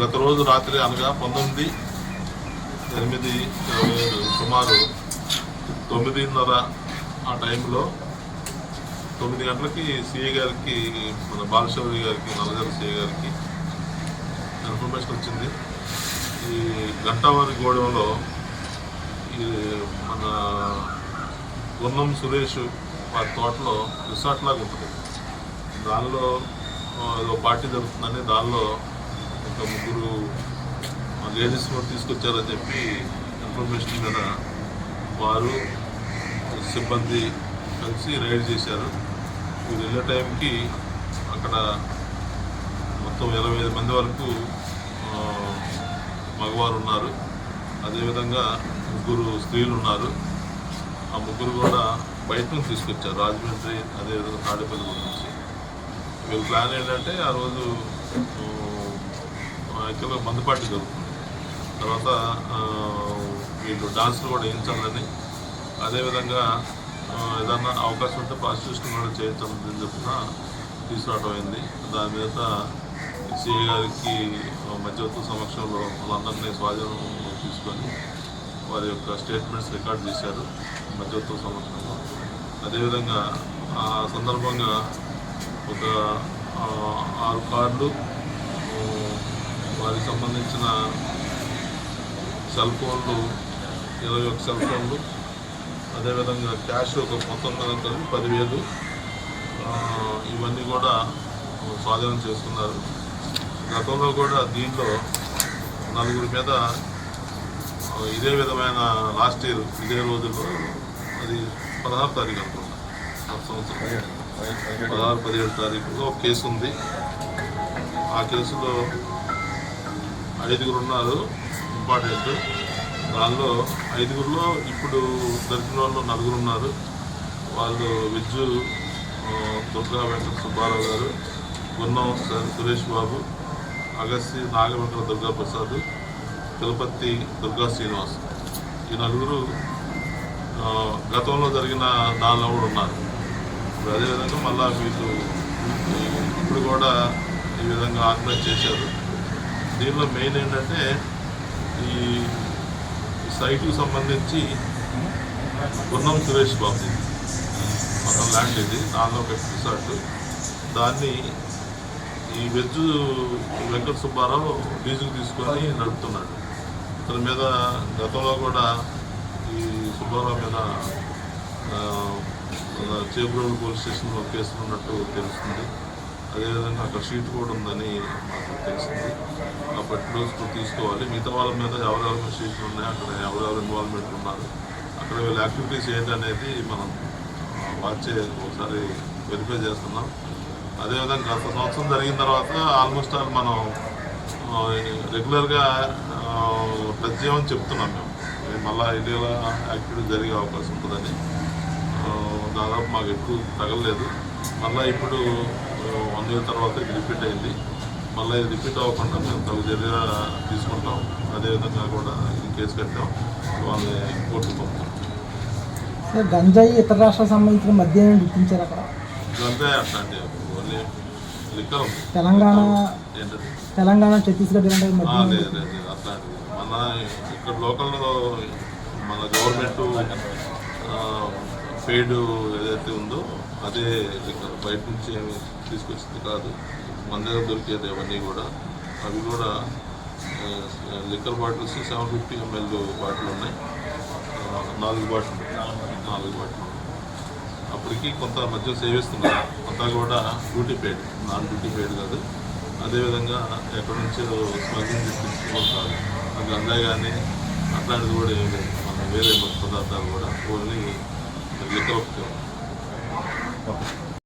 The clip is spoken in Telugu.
గత రోజు రాత్రి అనగా పంతొమ్మిది ఎనిమిది ఇరవై ఐదు సుమారు తొమ్మిదిన్నర ఆ టైంలో తొమ్మిది గంటలకి సిఏ గారికి మన బాలశౌరి గారికి నల్లగారి సిఏ గారికి ఇన్ఫర్మేషన్ వచ్చింది. ఈ గంటావారి గూడెంలో ఈ మన గున్నం సురేష్ వారి తోటలో రిసార్ట్ లాగా ఉంటుంది. దానిలో ఏదో పార్టీ జరుగుతుందని దానిలో ఒక ముగ్గురు లేడీస్ కూడా తీసుకొచ్చారని చెప్పి ఇన్ఫర్మేషన్ మీద వారు సిబ్బంది కలిసి రైడ్ చేశారు. మీరు వెళ్ళే టైంకి అక్కడ మొత్తం ఇరవై ఐదు మంది వరకు మగవారు ఉన్నారు. అదేవిధంగా ముగ్గురు స్త్రీలు ఉన్నారు. ఆ ముగ్గురు కూడా బయట నుంచి తీసుకొచ్చారు రాజమండ్రి అదేవిధంగా తాడేపల్లి నుంచి. వీళ్ళ ప్లాన్ ఏంటంటే ఆ రోజు యాక్చువల్గా మందుపాటి జరుగుతుంది తర్వాత వీళ్ళు డాన్సులు కూడా వేయించాలని. అదేవిధంగా ఏదన్నా అవకాశం ఉంటే ప్రాసిక్యూషన్ కూడా చేయించాలని చెప్పిన తీసుకురావడం అయింది. దాని మీద సిఐ గారికి ఆ, సమక్షంలో వాళ్ళందరినీ స్వాధీనం తీసుకొని వారి యొక్క స్టేట్మెంట్స్ రికార్డ్ చేశారు మధ్యవర్తి సమక్షంలో. అదేవిధంగా ఆ సందర్భంగా ఒక ఆరు కార్లు వారికి సంబంధించిన సెల్ ఫోన్లు ఇరవై ఒక సెల్ ఫోన్లు అదేవిధంగా క్యాష్ ఒక మొత్తం మీద కలిపి పదివేలు ఇవన్నీ కూడా స్వాధీనం చేసుకున్నారు. గతంలో కూడా దీంట్లో నలుగురి మీద ఇదే విధమైన లాస్ట్ ఇయర్ ఇదే రోజుల్లో అది పదహారు తారీఖు అనుకుంటా. సంవత్సరం. పదహారు పదిహేడు తారీఖులో ఒక కేసు ఉంది. ఆ కేసులో ఐదుగురు ఉన్నారు. ఇంపార్టెంట్. దానిలో ఐదుగురులో ఇప్పుడు దర్శన వాళ్ళు నలుగురు ఉన్నారు. వాళ్ళు విజ్జు దుర్గా వెంకట సుబ్బారావు గారు గున్నం సార్ సురేష్ బాబు అగస్సి నాగవెంకట దుర్గా ప్రసాద్ తిరుపతి దుర్గా శ్రీనివాస్. ఈ నలుగురు గతంలో జరిగిన దానిలో కూడా ఉన్నారు. అదేవిధంగా మళ్ళా వీళ్ళు ఇప్పుడు కూడా ఈ విధంగా ఆర్గనైజ్ చేశారు. దీనిలో మెయిన్ ఏంటంటే ఈ ఈ సైట్కి సంబంధించి గున్నం సురేష్ బాబు మొత్తం ల్యాండ్ ఇది దానిలో ఒక రిసార్ట్ దాన్ని ఈ వెజ్ వెంకట సుబ్బారావు లీజుకు తీసుకొని నడుపుతున్నాడు. ఇతని మీద గతంలో కూడా ఈ సుబ్బారావు మీద ఆ, చేబ్రోడ్ పోలీస్ స్టేషన్లో కేసులు ఉన్నట్టు తెలుస్తుంది. అదేవిధంగా అక్కడ షీట్ కూడా ఉందని కాబట్టి తీసుకోవాలి. మిగతా వాళ్ళ మీద ఎవరెవరు మీద ఉన్నాయి అక్కడ ఎవరెవరు ఇన్వాల్వ్మెంట్ ఉన్నారు అక్కడ వీళ్ళ యాక్టివిటీస్ ఏంటనేది మనం వాచ్ ఒకసారి వెరిఫై చేస్తున్నాం. అదేవిధంగా గత సంవత్సరం జరిగిన తర్వాత ఆల్మోస్ట్ ఆల్ మనం రెగ్యులర్గా ప్రత్యేకం చేయమని చెప్తున్నాం మేము. మళ్ళీ మళ్ళా ఇటీవల యాక్టివిటీ జరిగే అవకాశం ఉంటుందని. దాదాపు మాకు ఎక్కువ తగలలేదు. మళ్ళీ ఇప్పుడు వన్ ఇయర్ తర్వాత రిపీట్ అయింది. మళ్ళీ రిపీట్ అవ్వకుండా మేము తగు చర్య తీసుకుంటాం. అదేవిధంగా కూడా కేసు కట్టాం. వాళ్ళని కోర్టుకు పంపుతాం. సార్ గంజాయి ఇతర రాష్ట్రాలకు సంబంధించిన మద్యాన్ని గుర్తించారు అక్కడ? గంజాయి అట్లాంటి ఓన్లీ లిక్కర్ తెలంగాణ తెలంగాణ ఛత్తీస్గఢ్ ఇలాంటి అట్లాంటిది. మన ఇక్కడ లోకల్లో మన గవర్నమెంట్ పెయిడ్ ఏదైతే ఉందో అదే బయట నుంచి ఏమి తీసుకొచ్చింది కాదు. మన దొరికేది అవన్నీ కూడా అవి కూడా liquor bottles seven fifty ML bottle ఉన్నాయి. నాలుగు బాటిల్ నాలుగు బాటిల్ అప్పటికి కొంత మధ్య సేవిస్తున్నారు కొంత కూడా duty paid non duty paid కాదు. అదేవిధంగా ఎక్కడి నుంచో స్మగ్లింగ్ తెప్పించుకోవడం కాదు. గంజాయి కానీ అట్లాంటిది కూడా ఏమి లేదు. మన వేరే పదార్థాలు కూడా ఓన్లీ లిక్కర్ ఒకటి. ఓకే.